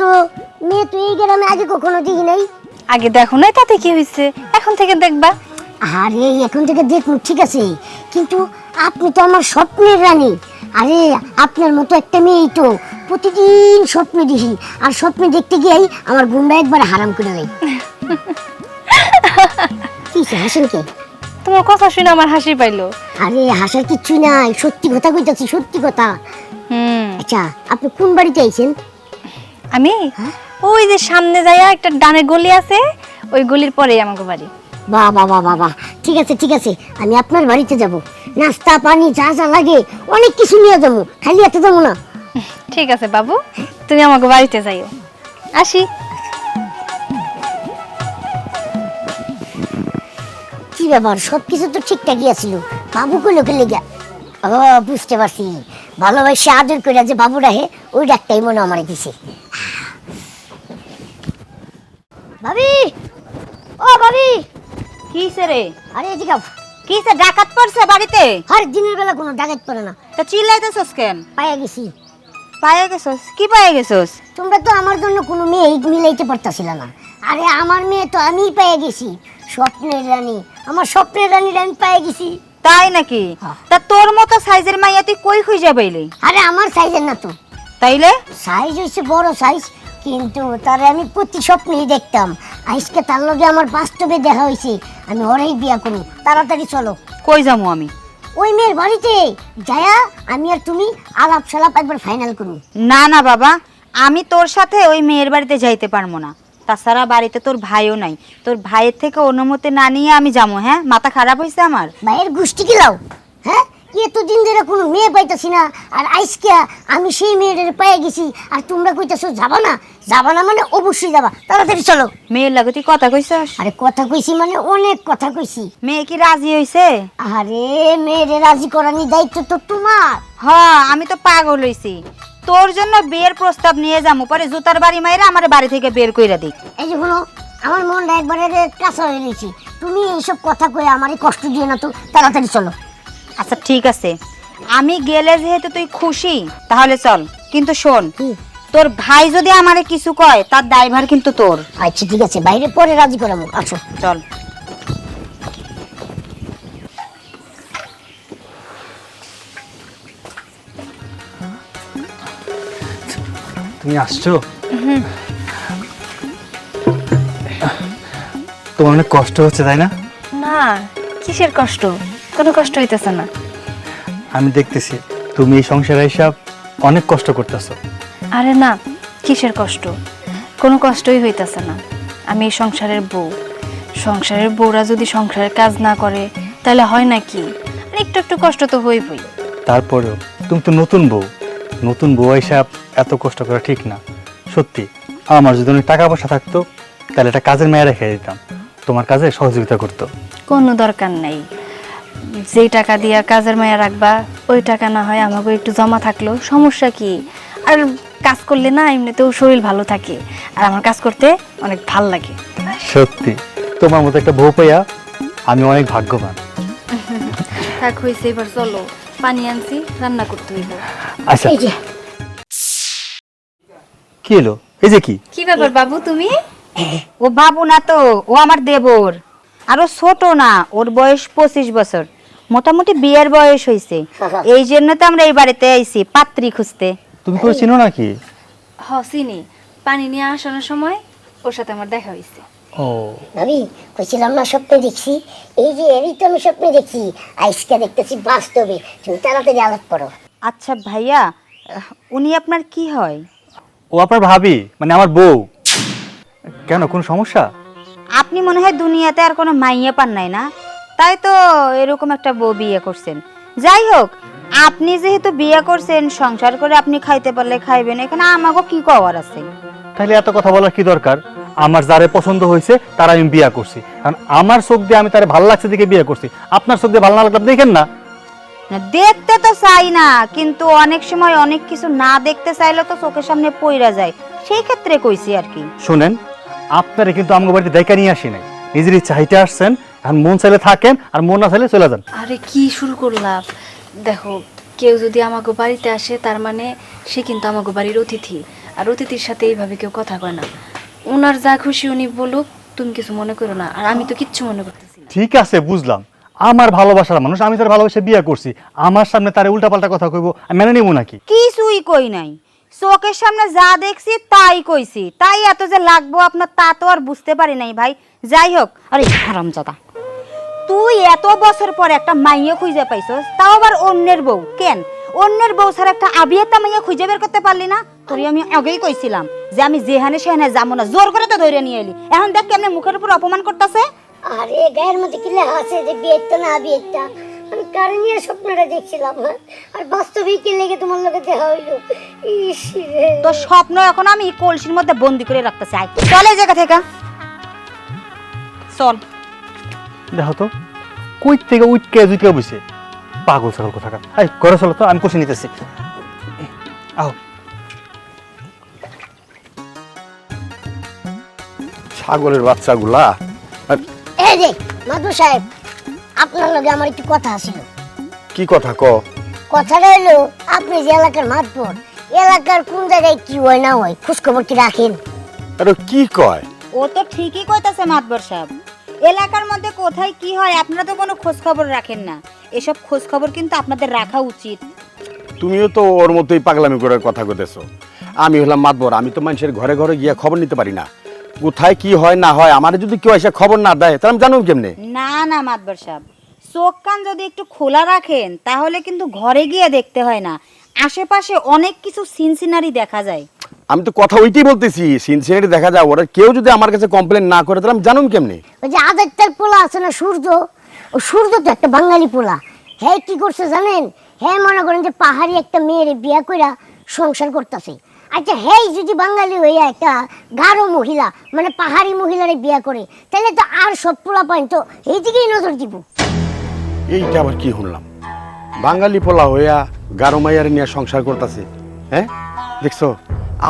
তো মেয়ে তুই এই গ্রামে আগে কখনো দেখি নাই? আগে দেখো নাই তাতে কি হয়েছে? এখন থেকে দেখবা। আরে এখন থেকে দেখুন ঠিক আছে। কিন্তু আপনি তো আমার স্বপ্নের রানী। আরে আপনার মতো একটা মেয়েই তো প্রতিদিন স্বপ্নে দেখি। আর স্বপ্নে দেখতে গিয়েই আমার ঘুমটা একবার হারাম করে দেয়। কি হাসেন কে? তোমার কথা শুনে আমার হাসি পাইলো। আরে হাসার কিচ্ছু নাই। সত্যি কথা কইতাছি সত্যি কথা। হুম। আচ্ছা আপনি কোন বাড়িতে আইছেন? আমি? ওই যে সামনে যাইয়া একটা ডানের গলি আছে ওই গলির পরেই আমাকে বাড়ি। বাহ বাহ বাহ ঠিক আছে ঠিক আছে আমি আপনার বাড়িতে যাব। নাস্তা পানি যা যা লাগে অনেক কিছু নিয়ে যাব। খালি এত যাব না। ঠিক আছে বাবু তুমি আমাকে বাড়িতে যাইও। আসি। কি ব্যাপার? সবকিছু তো ঠিকঠাকই আছিল। বাবু কইলো কে লেগে ও বুঝতে পারছি। ভালোবাসে আদর করে যে বাবু রাহে ওই ডাকটাই মনে আমার দিছে। ভাবি! ও ভাবি! কিসে রে? আরে এদিকে। কিসে ডাকাত পড়ছে বাড়িতে? আর দিনের বেলা কোনো ডাকাত পড়ে না। তা চিল্লাইতেছস কেন? পাইয়া গেছি। পায়ে গেছস? কি পায়ে গেছস? তোমরা তো আমার জন্য কোনো মেয়ে মিলাইতে পারতাছিল না। আরে আমার মেয়ে তো আমিই পেয়ে গেছি। স্বপ্নের রানী। আমার স্বপ্নের রানীর আমি পেয়ে গেছি। তাই নাকি? হ্যাঁ। তা তোর মতো সাইজের মাইয়া তুই কই খুঁজে পাইলি? আরে আমার সাইজের না তো। তাইলে? সাইজ হচ্ছে বড় সাইজ কিন্তু তারে আমি প্রতি স্বপ্নেই দেখতাম। আজকে তার লগে আমার বাস্তবে দেখা হয়েছে আমি ওরাই বিয়া করুন তাড়াতাড়ি চলো। কই যামু আমি? ওই মেয়ের বাড়িতে। যায়া আমি আর তুমি আলাপ সালাপ একবার ফাইনাল করুন না না বাবা। আমি তোর সাথে ওই মেয়ের বাড়িতে যাইতে পারব না। তাছাড়া বাড়িতে তোর ভাইও নাই। তোর ভাইয়ের থেকে অনুমতি না নিয়ে আমি যাব হ্যাঁ? মাথা খারাপ হয়েছে আমার? ভাইয়ের গোষ্ঠী কিলাও হ্যাঁ এতদিন ধরে কোনো মেয়ে পাইতাছি না আর আইসকে আমি সেই মেয়েটার পেয়ে গেছি আর তোমরা কইতাছো যাবা না? যাবা না মানে অবশ্যই যাবা। তাড়াতাড়ি চলো। মেয়ের লাগে তুই কথা কইছস? আরে কথা কইছি মানে অনেক কথা কইছি। মেয়ে কি রাজি হইছে? আরে মেয়েরে রাজি করানি দায়িত্ব তো তোমার। হ্যাঁ আমি তো পাগল হইছি। তোর জন্য বিয়ের প্রস্তাব নিয়ে যাব পরে জুতার বাড়ি মাইরা আমার বাড়ি থেকে বের কইরা দিক। এই যে শোনো আমার মনটা একবারে কাঁচা হয়ে রয়েছে তুমি এইসব কথা কয়ে আমারই কষ্ট দিও না তো তাড়াতাড়ি চলো। আচ্ছা ঠিক আছে। আমি গেলে যেহেতু তুই খুশি তাহলে চল। কিন্তু শোন তোর ভাই যদি আমারে কিছু কয় তার দায়ভার কিন্তু তোর। আচ্ছা ঠিক আছে বাইরে পরে রাজি করাবো আসো চল। তুমি আসছো? তোমার অনেক কষ্ট হচ্ছে তাই না? না কিসের কষ্ট? কোনো কষ্ট হইতেছে না। আমি দেখতেছি তুমি এই সংসারে হিসাব অনেক কষ্ট করতেছো। আরে না কিসের কষ্ট? কোনো কষ্টই হইতেছে না। আমি এই সংসারের বউ। সংসারের বউরা যদি সংসারের কাজ না করে তাহলে হয় না কি? আর একটু একটু কষ্ট তো হইবই। তারপরেও তুমি তো নতুন বউ। নতুন বউ হিসাব এত কষ্ট করা ঠিক না। সত্যি আমার যদি অনেক টাকা পয়সা থাকতো তাহলে একটা কাজের মেয়ে রেখে দিতাম। তোমার কাজে সহযোগিতা করতো। কোনো দরকার নাই। যেই টাকা দিয়া কাজের মায়া রাখবা ওই টাকা না হয় আমাকে একটু জমা থাকল। সমস্যা কি? আর কাজ করলে না এমনিতেও শরীর ভালো থাকে। আর আমার কাজ করতে অনেক ভালো লাগে। সত্যি। তোমার মতো একটা বউ পাইয়া আমি অনেক ভাগ্যবান। থাক হয়েছে এবার চলো। পানি আনছি রান্না করতে হইব। আচ্ছা। এই যে। কি এলো এই যে কি? কি ব্যাপার বাবু তুমি? ও বাবু না তো ও আমার দেবর। আরও ছোট না ওর বয়স পঁচিশ বছর। মোটামুটি বিয়ের বয়স হয়েছে এই জন্য তো আমরা এই বাড়িতে আইছি পাত্রী খুঁজতে। তুমি করে চিনো নাকি? হ চিনি। পানি নিয়ে আসানোর সময় ওর সাথে আমার দেখা হয়েছে ও। ভাবি কইছিলাম না স্বপ্নে দেখছি। এই যে এরই তো আমি স্বপ্নে দেখছি আইসকে দেখতেছি বাস্তবে। তুমি তাড়াতাড়ি আলাপ করো। আচ্ছা ভাইয়া উনি আপনার কি হয়? ও আপনার ভাবি মানে আমার বউ। কেন কোনো সমস্যা? আপনি মনে হয় দুনিয়াতে আর কোনো মাইয়া পান নাই না? তাই তো এরকম একটা বউ বিয়ে করছেন। যাই হোক আপনি যেহেতু বিয়ে করছেন সংসার করে আপনি খাইতে পারলে খাইবেন এখানে আমাকে কি কওয়ার আছে? তাহলে এত কথা বলার কি দরকার? আমার যারে পছন্দ হয়েছে তারা আমি বিয়ে করছি। কারণ আমার চোখ দিয়ে আমি তারে ভালো লাগছে দিকে বিয়ে করছি। আপনার চোখ দিয়ে ভালো না লাগলে আপনি দেখেন না। না, দেখতে তো চাই না কিন্তু অনেক সময় অনেক কিছু না দেখতে চাইলে তো চোখের সামনে পইরা যায়। সেই ক্ষেত্রে কইছি আর কি। শুনেন আপনারা কিন্তু আমার বাড়িতে দেখা নিয়ে আসি নাই। নিজের ইচ্ছা হাইটে আসছেন এখন মন চাইলে থাকেন আর মন না চাইলে চলে যান। আরে কি শুরু করলাম? দেখো কেউ যদি আমাকে বাড়িতে আসে তার মানে সে কিন্তু আমাকে বাড়ির অতিথি। আর অতিথির সাথে এইভাবে কেউ কথা কয় না। ওনার যা খুশি উনি বলুক তুমি কিছু মনে করো না। আর আমি তো কিচ্ছু মনে করতেছি না। ঠিক আছে বুঝলাম। আমার ভালোবাসার মানুষ আমি তার ভালোবাসে বিয়ে করছি। আমার সামনে তারে উল্টাপাল্টা কথা কইব আমি মেনে নেব নাকি? কিছুই কই নাই। চোখের সামনে যা দেখছি তাই কইছি। তাই এত যে লাগবো আপনার তা তো আর বুঝতে পারি নাই ভাই। যাই হোক আরে হারামজাদা। তুই এত বছর পর একটা মাইয়ে খুঁজে পাইছস তাও আবার অন্যের বউ। কেন? অন্যের বউ ছাড়া একটা আবিয়াতা মাইয়া খুঁজে বের করতে পারলি না? তোর আমি আগেই কইছিলাম যে আমি যেহানে সেহানে যাব না জোর করে তো ধরে নিয়ে এলি। এখন দেখ কেমনে মুখের উপর অপমান করতেছে। আরে গায়ের মধ্যে কি লেখা আছে যে বিয়েটা না বিয়েটা আমি কারে নিয়ে স্বপ্নটা দেখছিলাম হ্যাঁ? আর বাস্তবে কি লেগে তোমার লোকে দেখা হইল? তোর স্বপ্ন এখন আমি কলসির মধ্যে বন্দি করে রাখতে চাই। চল জায়গা থেকে। চল। দেখো তো কই থেকে উইটকে জুইটকে বসে পাগল ছাগল কথা এই ঘরে চলো তো আমি কষে নিতেছি। আও ছাগলের বাচ্চাগুলা? এই যে মাধু সাহেব আপনার লগে আমার একটু কথা ছিল কি কথা ক কথাটা হলো আপনি যে এলাকার মাতবর এলাকার কোন জায়গায় কি হয় না হয় খোঁজখবর কি রাখেন? আরে কি কয়? ও তো ঠিকই কইতাছে মাতবর সাহেব। এলাকার মধ্যে কোথায় কি হয় আপনারা তো কোনো খোঁজ খবর রাখেন না। এসব খোঁজ খবর কিন্তু আপনাদের রাখা উচিত। তুমিও তো ওর মতোই পাগলামি করে কথা কইতেছো। আমি হলাম মাতবর আমি তো মানুষের ঘরে ঘরে গিয়ে খবর নিতে পারি না। কোথায় কি হয় না হয় আমার যদি কেউ এসে খবর না দেয় তাহলে আমি জানো কেমনে? না না মাতবর সাহেব। চোখ কান যদি একটু খোলা রাখেন তাহলে কিন্তু ঘরে গিয়ে দেখতে হয় না। আশেপাশে অনেক কিছু সিনসিনারি দেখা যায়। আমি তো কথা ওইটাই বলতেছি সিনসিনারি দেখা যায় ওরা কেউ যদি আমার কাছে কমপ্লেন না করে তাহলে আমি জানুম কেমনে? ওই যে আদারটার পোলা আছে না সূর্য? ও সূর্য তো একটা বাঙালি পোলা। হ্যাঁ কি করছে জানেন? হ্যাঁ মনে করেন যে পাহাড়ি একটা মেয়ের বিয়া কইরা সংসার করতেছে। আচ্ছা হ্যাঁ যদি বাঙালি হইয়া একটা গাঢ় মহিলা মানে পাহাড়ি মহিলারে বিয়া করে তাহলে তো আর সব পোলা পাইন তো এই দিকেই নজর দিব। এইটা আবার কি শুনলাম? বাঙালি পোলা হইয়া গারো মাইয়ারে নিয়ে সংসার করতেছে হ্যাঁ? দেখছ?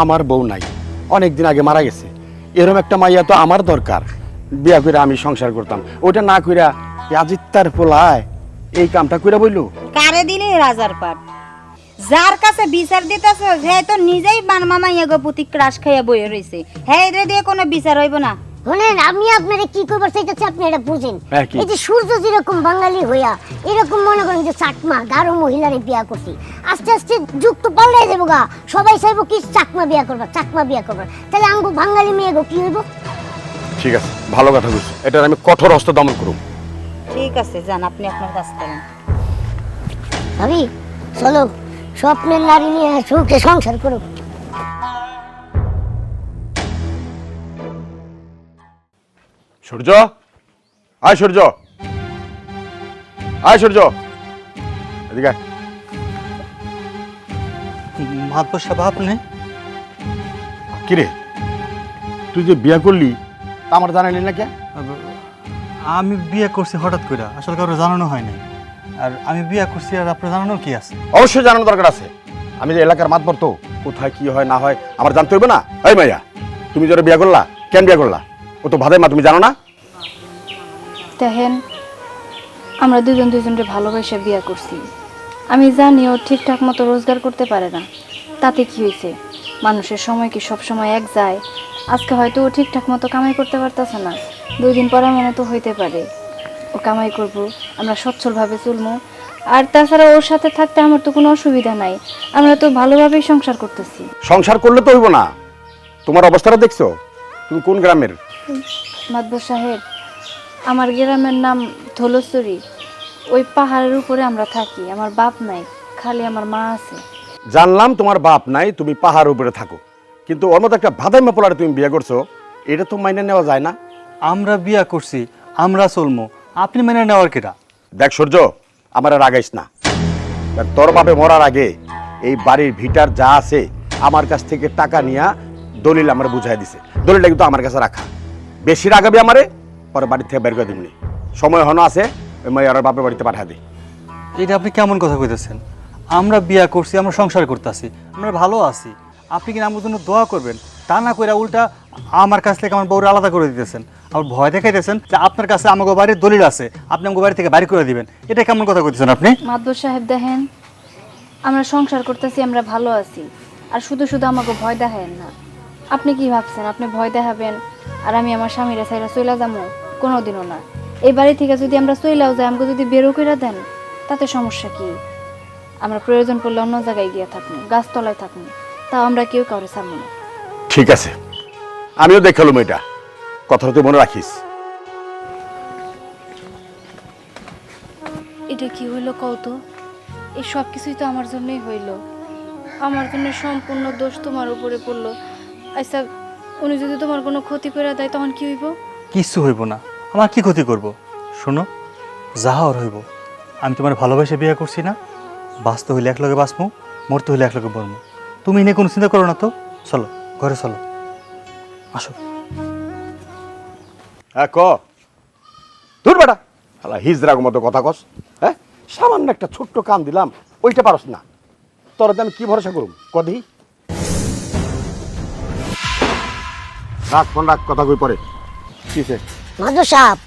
আমার বউ নাই। অনেক দিন আগে মারা গেছে। এরম একটা মাইয়া তো আমার দরকার। বিয়া করে আমি সংসার করতাম। ওটা না কইরা আজিত্তার পোলায় এই কামটা কইরা বইলো? কারে দিলে রাজার পাট? যার কাছে বিচার দিতেছ হ্যাঁ তো নিজেই বানমামা ইয়াগো পুতি ক্রাশ খাইয়া বইয়ে রইছে। হ্যাঁ এদের দিয়ে কোনো বিচার হইব না। শোনেন আমি আপনারা কি করবার চাইতেছি আপনি এটা বুঝেন। হ্যাঁ, এই যে সূর্য যেরকম বাঙালি হইয়া এরকম মনে করেন যে চাকমা গাঢ় মহিলারে বিয়া করছি। আস্তে আস্তে যুগ তো পাল্টাই দেবো গা। সবাই চাইব কি চাকমা বিয়া করবা চাকমা বিয়া করবা তাহলে আমগো বাঙালি মেয়ে গো কি হইব? ঠিক আছে ভালো কথা বলছো। এটার আমি কঠোর হস্ত দমন করুম। ঠিক আছে যান আপনি আপনার কাজ করেন। ভাবি চলো স্বপ্নের নারী নিয়ে সুখে সংসার করো সূর্য? আয় সূর্য। আয় সূর্য। এদিকে আয়। মাতবর সাহেব আপনি? কিরে? তুই যে বিয়া করলি তা আমার জানালি না কে? আমি বিয়ে করছি হঠাৎ করে আসলে কারও জানানো হয় নাই। আর আমি বিয়ে করছি আর আপনার জানানোর কি আছে? অবশ্যই জানানো দরকার আছে। আমি যে এলাকার মাতবর তো কোথায় কি হয় না হয় আমার জানতে হবে না? এই মাইয়া তুমি যারা বিয়া করলা কেন বিয়া করলা? ও তো ভাদের মা তুমি জানো না? দেখেন আমরা দুজন দুজনকে ভালোবাসা বিয়ে করছি। আমি জানি ও ঠিকঠাক মতো রোজগার করতে পারে না। তাতে কি হয়েছে? মানুষের সময় কি সব সময় এক যায়? আজকে হয়তো ও ঠিকঠাক মতো কামাই করতে পারতেছে না। দুই দিন পরে মনে তো হইতে পারে। ও কামাই করব আমরা সচ্ছলভাবে চলবো আর তাছাড়া ওর সাথে থাকতে আমার তো কোনো অসুবিধা নাই। আমরা তো ভালোভাবেই সংসার করতেছি। সংসার করলে তো হইব না। তোমার অবস্থাটা দেখছ? তুমি কোন গ্রামের? মাতবর সাহেব আমার গ্রামের নাম ধলসরি ওই পাহাড়ের উপরে আমরা থাকি আমার বাপ নাই খালি আমার মা আছে। জানলাম তোমার বাপ নাই তুমি পাহাড়ের উপরে থাকো। কিন্তু ওর মতো একটা ভাদাই মাপলারে তুমি বিয়ে করছ এটা তো মাইনে নেওয়া যায় না। আমরা বিয়ে করছি আমরা চলমো। আপনি মেনে নেওয়ার কেটা? দেখ সূর্য আমার আর আগাইস না। দেখ, তোর বাপে মরার আগে এই বাড়ির ভিটার যা আছে আমার কাছ থেকে টাকা নিয়া দলিল আমার বুঝাই দিছে। দলিলটা কিন্তু আমার কাছে রাখা। বেশি রাখাবি আমারে পরে বাড়ি থেকে বের করে দিবনি। সময় হনো আছে ওই মাইয়ার বাপের বাড়িতে পাঠা দে। এটা আপনি কেমন কথা কইতেছেন? আমরা বিয়ে করছি আমরা সংসার করতেছি আমরা ভালো আছি। আপনি কি আমার জন্য দোয়া করবেন? তা না কইরা উল্টা আমার কাছ থেকে আমার বউরে আলাদা করে দিতেছেন। আবার ভয় দেখাইতেছেন যে আপনার কাছে আমাকে বাড়ির দলিল আছে আপনি আমাকে বাড়ি থেকে বাড়ি করে দিবেন। এটা কেমন কথা কইতেছেন আপনি? মাতবর সাহেব দেখেন আমরা সংসার করতেছি আমরা ভালো আছি। আর শুধু শুধু আমাকে ভয় দেখায়েন না। আপনি কি ভাবছেন? আপনি ভয় দেখাবেন আর আমি আমার স্বামীরা সাইরা চইলা যাব কোনোদিনও না। এই বাড়ি থেকে যদি আমরা চইলাও যাই আমাকে যদি বেরো করে দেন তাতে সমস্যা কি? আমরা প্রয়োজন পড়লে অন্য জায়গায় গিয়ে থাকব গাছতলায় থাকব তাও আমরা কেউ কাউরে ছাড়বো না। ঠিক আছে। আমিও দেখালাম এটা। কথাটা তুই মনে রাখিস। এটা কি হইল কত এই সব কিছুই তো আমার জন্যই হইল। আমার জন্য সম্পূর্ণ দোষ তোমার উপরে পড়ল। আচ্ছা উনি যদি তোমার কোনো ক্ষতি করে দেয় তখন কি হইব? কিচ্ছু হইব না। আমার কি ক্ষতি করব? শোনো যাহা ওর হইব। আমি তোমার ভালোবাসে বিয়ে করছি না। বাঁচতে হইলে এক লগে বাঁচবো মরতে হইলে এক লগে মরবো তুমি এনে কোনো চিন্তা করো না তো। চলো ঘরে চলো। আসো। হ্যাঁ ক? তোর বেটা। হালা হিজরাগ মতো কথা কস হ্যাঁ? সামান্য একটা ছোট্ট কাম দিলাম ওইটা পারস না। তোর আমি কি ভরসা করুম? কদি রাখ ফোন রাখ কথা কই পরে? কিসে মাধু সাহেব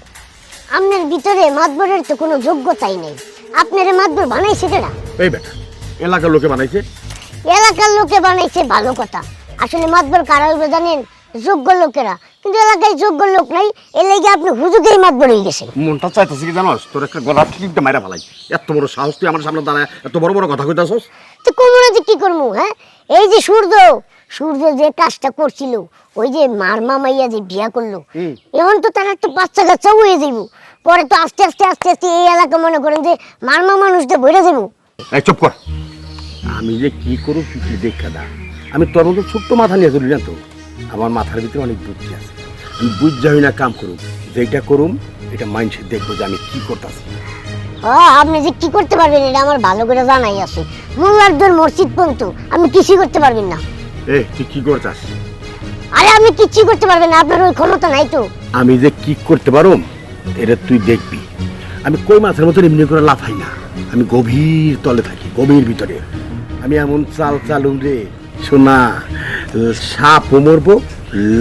আপনার ভিতরে মাতবরের তো কোনো যোগ্যতাই নেই। আপনার মাতবর বানাইছে কেডা? এই বেটা এলাকার লোকে বানাইছে? এলাকার লোকে বানাইছে ভালো কথা। আসলে মাতবর কারা হইবে জানেন? যোগ্য লোকেরা। কিন্তু এলাকায় যোগ্য লোক নাই এর লেগে আপনি হুজুগেই মাতবর হয়ে গেছেন। মনটা চাইতেছে কি জানোস? তোর একটা গলা ফেলাই। এত বড় সাহস তুই আমার সামনে দাঁড়ায় এত বড় বড় কথা কইতাছস? তো কোমরে যে কি করব হ্যাঁ? এই যে সূর্য সূর্য যে কাজটা করছিল ওই যে মার মামাইয়া যে বিয়া করল এখন তো তার একটা বাচ্চা কাচ্চাও হয়ে যাইব। পরে তো আস্তে আস্তে আস্তে আস্তে এই এলাকা মনে করেন যে মার মা মানুষদের বইরা যাব এই চুপ কর। আমি যে কি করব তুই কি দেখা দা। আমি তোর মতো ছোট্ট মাথা নিয়ে চলি না তো। আমার মাথার ভিতরে অনেক বুদ্ধি আছে। আমি বুঝ যাই না কাম করুম যেটা করুম এটা মাইন্ডসেট দেখব যে আমি কি করতেছি। হ্যাঁ আপনি যে কি করতে পারবেন এটা আমার ভালো করে জানাই আছে। মসজিদ পর্যন্ত আপনি কিছুই করতে পারবেন না। এ তুই কি করতাস? আরে কিচ্ছুই করতে পারবেন না আপনার ওই ক্ষমতা নাই তো। আমি যে কি করতে পারুম এটা তুই দেখবি। আমি কই মাছের মতো এমনি করে লাফাই না। আমি গভীর তলে থাকি গভীর ভিতরে। আমি এমন চাল চালুম রে শোনা সাপও মরবো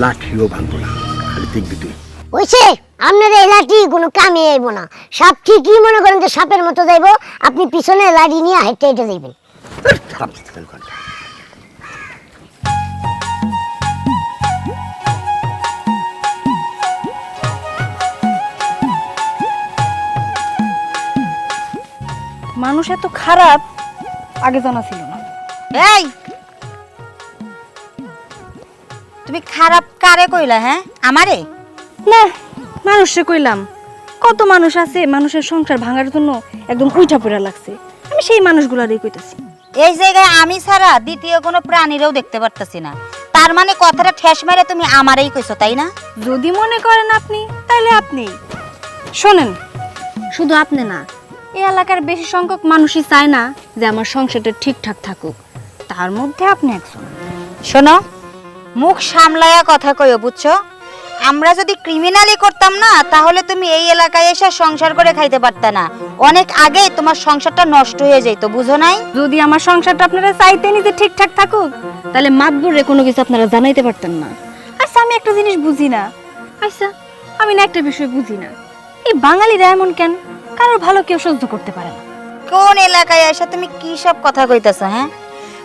লাঠিও ভাঙবো না। খালি দেখবি তুই। হয়েছে আপনার এই লাঠি কোনো কামে আইব না। সাপ ঠিকই মনে করেন যে সাপের মতো যাইব আপনি পিছনে লাঠি নিয়ে হেঁটে হেঁটে যাইবেন। মানুষ এত খারাপ আগে জানা ছিল না। এই তুমি খারাপ কারে কইলা হ্যাঁ? আমারে? না মানুষে কইলাম। কত মানুষ আছে মানুষের সংসার ভাঙার জন্য একদম উইঠা পড়া লাগছে। আমি সেই মানুষগুলারই কইতাছি। এই জায়গায় আমি ছাড়া দ্বিতীয় কোনো প্রাণীরও দেখতে পারতাছি না। তার মানে কথাটা ঠেস মেরে তুমি আমারই কইছো তাই না? যদি মনে করেন আপনি তাহলে আপনি। শোনেন শুধু আপনি না এই এলাকার বেশি সংখ্যক মানুষই চায় না যে আমার সংসারটা ঠিকঠাক থাকুক। তার মধ্যে আপনি একজন। শোনো মুখ সামলায়া কথা কইও বুঝছ? আমরা যদি ক্রিমিনালি করতাম না তাহলে তুমি এই এলাকায় এসে সংসার করে খাইতে পারতা না। অনেক আগে তোমার সংসারটা নষ্ট হয়ে যেত বুঝো নাই? যদি আমার সংসারটা আপনারা চাইতেনই যে ঠিকঠাক থাকুক তাহলে মাতবুরে কোনো কিছু আপনারা জানাইতে পারতেন না। আচ্ছা আমি একটা জিনিস বুঝি না। আচ্ছা আমি না একটা বিষয় বুঝি না। এই বাঙালিরা এমন কেন? কারোর ভালো কেউ সহ্য করতে পারে না। কোন এলাকায় এসে তুমি কি সব কথা কইতাছো হ্যাঁ?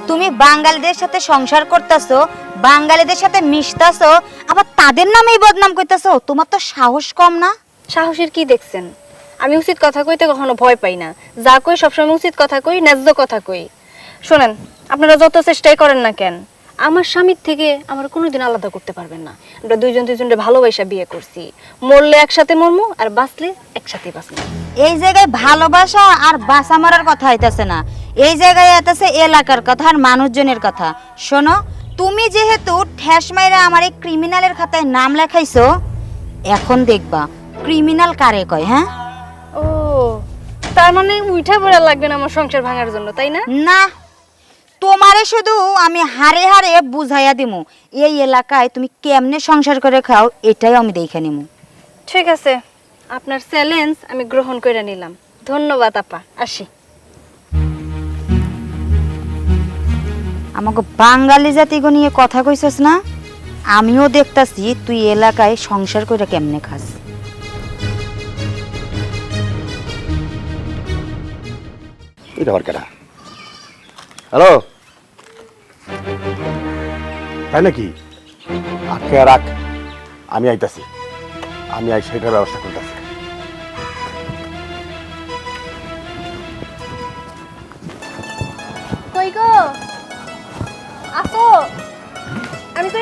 তুমি বাঙালিদের সাথে সংসার করতেছো বাঙালিদের সাথে মিশতাছো আবার তাদের নামেই বদনাম কইতাছো তোমার তো সাহস কম না? সাহসের কি দেখছেন? আমি উচিত কথা কইতে কখনো ভয় পাই না। যা কই সবসময় উচিত কথা কই ন্যায্য কথা কই। শোনেন আপনারা যত চেষ্টাই করেন না কেন আমার স্বামীর থেকে আমার কোনোদিন আলাদা করতে পারবেন না। আমরা দুইজন দুইজনের ভালোবাসা বিয়ে করছি। মরলে একসাথে মরমু আর বাঁচলে একসাথে বাঁচবো এই জায়গায় ভালোবাসা আর বাসা মারার কথা হইতেছে না। এই জায়গায় আইতাছে এলাকার কথা আর মানুষজনের কথা। শোনো তুমি যেহেতু ঠেস মাইরা আমার এই ক্রিমিনালের খাতায় নাম লেখাইছো এখন দেখবা ক্রিমিনাল কারে কয় হ্যাঁ? ও তার মানে উইঠা পড়া লাগবে না আমার সংসার ভাঙার জন্য তাই না? না তোমারে শুধু আমি হারে হারে বুঝাইয়া দিমু এই এলাকায় তুমি কেমনে সংসার করে খাও এটাই আমি দেখে নিমু। ঠিক আছে আপনার চ্যালেঞ্জ আমি গ্রহণ করে নিলাম। ধন্যবাদ আপা আসি। আমাকে বাঙালি জাতিগো নিয়ে কথা কইছস না? আমিও দেখতাছি তুই এলাকায় সংসার করে কেমনে খাস। হ্যালো? তাই নাকি? আজকে রাখ। আমি আইতাছি। আমি আই সেটার ব্যবস্থা করতেছি।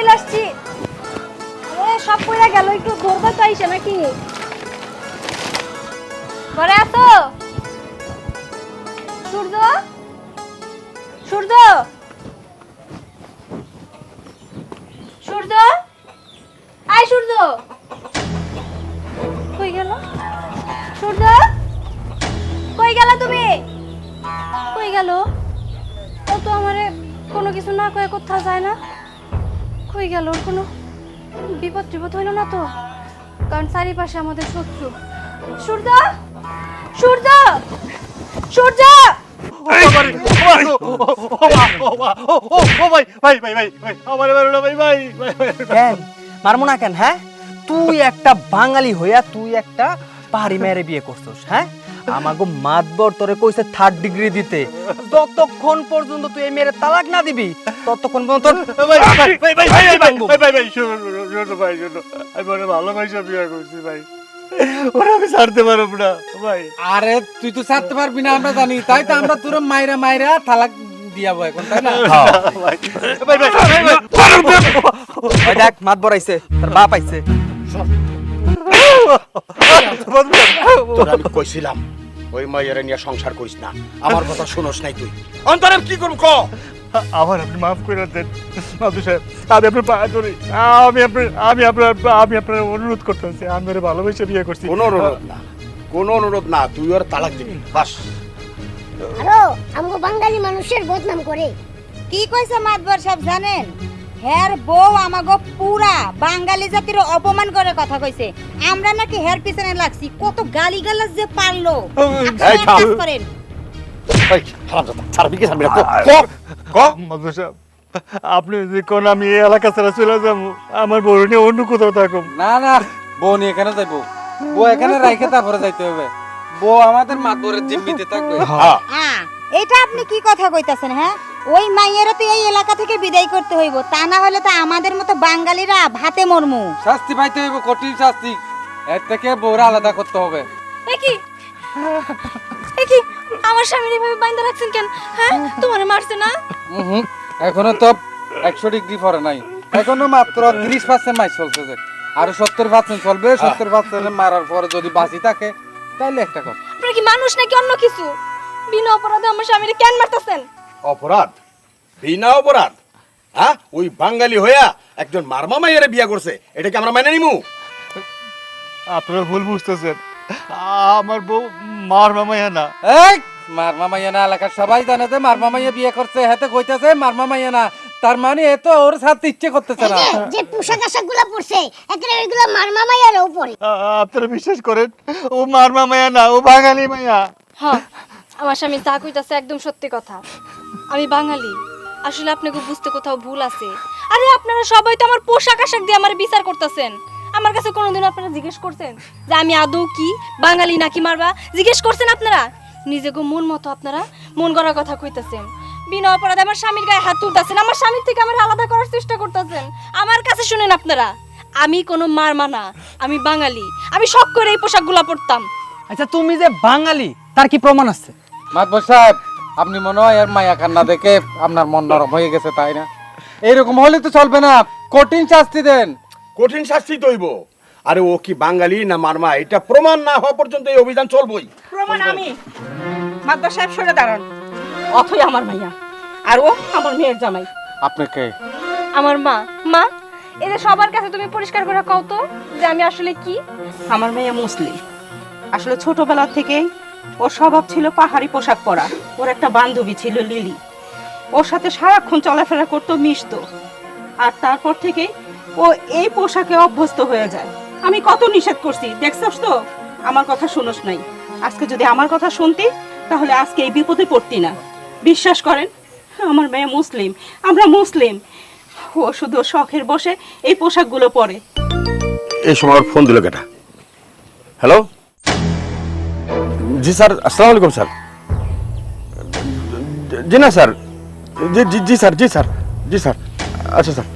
চলে আসছি। সব গেল, একটু নাকি? ঘরে সূর্য? সূর্য? সূর্য? আয় সূর্য! কই গেল? সূর্য? কই গেল তুমি? কই গেল? ও তো আমারে কোনো কিছু না কয়ে কোথাও যায় না। কই গেল ওর কোনো বিপদ টিপদ হইল না তো। কারণ চারিপাশে আমাদের শত্রু। সূর্য! সূর্য! সূর্য! কেন? মারমো না কেন হ্যাঁ? তুই একটা বাঙালি হইয়া তুই একটা পাহাড়ি মেয়েরে বিয়ে করছস হ্যাঁ? আমাগো মাতবর তোরে কইছে থার্ড ডিগ্রি দিতে। যতক্ষণ পর্যন্ত তুই এই মেয়ের তালাক না দিবি ততক্ষণ পর্যন্ত তোর ভাঙবো। আরে তুই তো ছাড়তে পারবি না আমরা জানি। তাই তো আমরা তোর মাইরা মাইরা তালাক দিয়াবো এখন তাই না? ওই দেখ মাতবর আইছে তোর বাপ আইছে। তোর আমি কইছিলাম ওই মাইয়ারে নিয়ে সংসার করিস না। আমার কথা শুনোস নাই তুই। অন্তরে কি করব ক? আমার আপনি মাফ করে দেন মাধু সাহেব আমি আপনার পা ধরি। আমি আপনার আমি আপনার আমি আপনার অনুরোধ করতেছি আমি ওরে ভালোবেসে বিয়ে করছি। কোনো অনুরোধ না। কোনো অনুরোধ না। তুই ওর তালাক দিবি। বাস। আরও আমগো বাঙালি মানুষের বদনাম করে। কি কইছে মাতবর সাহেব জানেন? হের বউ আমাগো পুরা বাঙালি জাতির অপমান করে কথা কইছে আমরা নাকি হের পিছনে লাগছি কত গালি গালাজ যে পারল। কাজ করেন ছাড়বি কি ছাড়বি সাহেব আপনি যদি কোন আমি এই এলাকা ছেড়ে চলে যাব আমার বউ নিয়ে অন্য কোথাও থাকুম না না বউ নিয়ে এখানে যাইবো বউ এখানে রাইখে তারপরে যাইতে হবে বউ আমাদের মাতবরের জিম্মিতে থাকবে হ্যাঁ এটা আপনি কি কথা কইতাছেন হ্যাঁ ওই মাইয়েরও তো এই এলাকা থেকে বিদায় করতে হইব। তা না হলে তো আমাদের মতো বাঙালিরা ভাতে মরমু। শাস্তি পাইতে হইব কঠিন শাস্তি। এর থেকে বউরা আলাদা করতে হবে। একই একই আমার স্বামীর এভাবে বাইন্দা রাখছেন কেন? হ্যাঁ? তোমার মারছে না? উহুম, এখনও তো একশো ডিগ্রি পরে নাই। এখনও মাত্র ত্রিশ পার্সেন্ট মাইস চলতেছে আর সত্তর পার্সেন্ট চলবে সত্তর পার্সেন্ট মারার পরে যদি বাঁচি থাকে তাইলে একটা কথা। আপনারা কি মানুষ নাকি অন্য কিছু? বিনা অপরাধে আমার স্বামীরে কেন মারতেছেন? অপরাধ বিনা অপরাধ হ্যাঁ? ওই বাঙালি হইয়া একজন মারমা মাইয়ারে বিয়া করছে এটা কি আমরা মেনে নিমু? আপনারা ভুল বুঝতেছেন। আমার বউ মার মামাইয়া না। এই মার মামাইয়া না এলাকার সবাই জানে যে মার মামাইয়া বিয়ে করছে হাতে কইতাছে মারমা মামাইয়া না। তার মানে এ তো ওর সাথে ইচ্ছে করতেছে না। যে পোশাক আশাকগুলা পরছে একেবারে ওইগুলা মার মামাইয়ারও উপরে আপনারা বিশ্বাস করেন ও মারমা মামাইয়া না ও বাঙালি মাইয়া। হ্যাঁ। আমার স্বামী যা কইতাছে একদম সত্যি কথা। আমি বাঙালি, আসলে আপনাকে বুঝতে কোথাও ভুল আছে? আরে আপনারা সবাই তো আমার পোশাক আশাক দিয়ে আমার বিচার করতেছেন। আমার কাছে কোনোদিন আপনারা জিজ্ঞেস করছেন যে আমি আদৌ কি, বাঙালি নাকি মারবা? জিজ্ঞেস করছেন আপনারা? নিজেকে মন মতো আপনারা মন করার কথা কইতাছেন। বিনা অপরাধে আমার স্বামীর গায়ে হাত তুলতেছেন, আমার স্বামীর থেকে আমার আলাদা করার চেষ্টা করতেছেন। আমার কাছে শুনেন আপনারা, আমি কোনো মার মানা, আমি বাঙালি। আমি শখ করে এই পোশাকগুলো পরতাম। আচ্ছা তুমি যে বাঙালি, তার কি প্রমাণ আছে? মাতবর সাহেব আপনি মনে হয় আর মায়া কান্না দেখে আপনার মন নরম হয়ে গেছে তাই না? এইরকম হলে তো চলবে না। কঠিন শাস্তি দেন। কঠিন শাস্তি তৈব। আরে ও কি বাঙালি না মারমা এটা প্রমাণ না হওয়া পর্যন্ত এই অভিযান চলবই। প্রমাণ আমি। মাদ্দা সাহেব সরে দাঁড়ান। অথই আমার মাইয়া। আর ও আমার মেয়ের জামাই। আপনি কে? আমার মা। মা এদের সবার কাছে তুমি পরিষ্কার করে কও তো যে আমি আসলে কি? আমার মেয়ে মুসলিম। আসলে ছোটবেলা থেকেই ওর স্বভাব ছিল পাহাড়ি পোশাক পরা। ওর একটা বান্ধবী ছিল লিলি। ওর সাথে সারাক্ষণ চলাফেরা করতো মিশতো। আর তারপর থেকেই ও এই পোশাকে অভ্যস্ত হয়ে যায়। আমি কত নিষেধ করছি, দেখছস তো? আমার কথা শুনোস নাই। আজকে যদি আমার কথা শুনতি, তাহলে আজকে এই বিপদে পড়তি না। বিশ্বাস করেন, আমার মেয়ে মুসলিম। আমরা মুসলিম। ও শুধু শখের বসে এই পোশাকগুলো পরে। এই সময় ফোন দিল কেটা? হ্যালো? জি স্যার আসসালামু আলাইকুম স্যার। জি না স্যার জি জি জি স্যার জি স্যার জি স্যার আচ্ছা স্যার।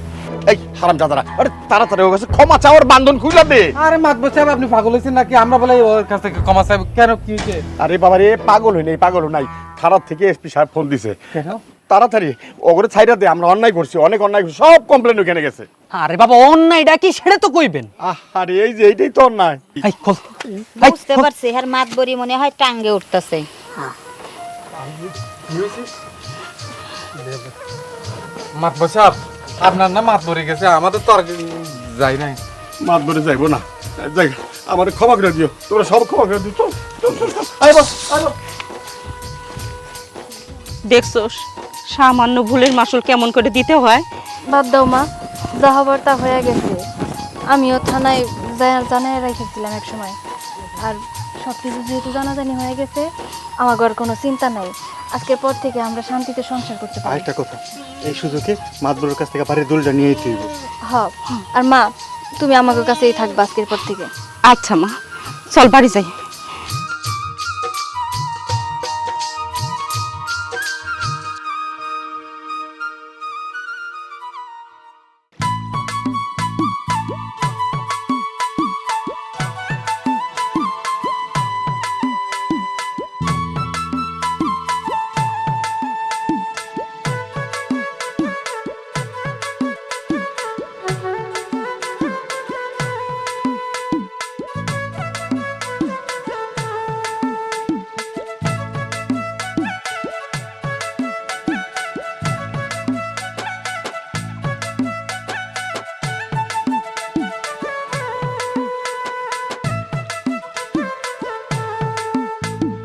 এই হারাম জাদারা আরে তাড়াতাড়ি ওর কাছে ক্ষমা চাওয়ার বান্ধন খুলে দে। আরে মাতবর সাহেব আপনি পাগল হয়েছেন নাকি? আমরা বলে ওর কাছ থেকে ক্ষমা চাইব। কেন কি হয়েছে? আরে বাবা রে পাগল হই নাই পাগল নাই। থানার থেকে এসপি সাহেব ফোন দিছে। কেন? তাড়াতাড়ি ওগরে ছাইরা দে আমরা অন্যায় করছি অনেক অন্যায় করছি সব কমপ্লেন ওখানে গেছে। আরে বাবা অন্যায়টা কি সেটা তো কইবেন। আরে এই যে এইটাই তো অন্যায়। খোল। বুঝতে পারছি হ্যার মাত বরি মনে হয় টাঙ্গে উঠতেছে। মাতবর সাহেব আপনার না মাত পড়ে গেছে আমাদের তো আর যাই নাই। মাত যাইবো না। যাই আমার ক্ষমা করে দিও তোমরা সব ক্ষমা করে দিও। দেখছোস সামান্য ভুলের মাসুল কেমন করে দিতে হয়? বাদ দাও মা যা হবার তা হয়ে গেছে আমিও থানায় জানাই রেখেছিলাম এক সময় আর সব কিছু যেহেতু জানাজানি হয়ে গেছে আমার ঘর কোনো চিন্তা নাই। আজকের পর থেকে আমরা শান্তিতে সংসার করতে পারি। আরেকটা কথা এই সুযোগে মাতবরের কাছ থেকে বাড়ির দোলটা নিয়েই তুইব হ আর মা তুমি আমাকে কাছেই থাকবে আজকের পর থেকে। আচ্ছা মা চল বাড়ি যাই।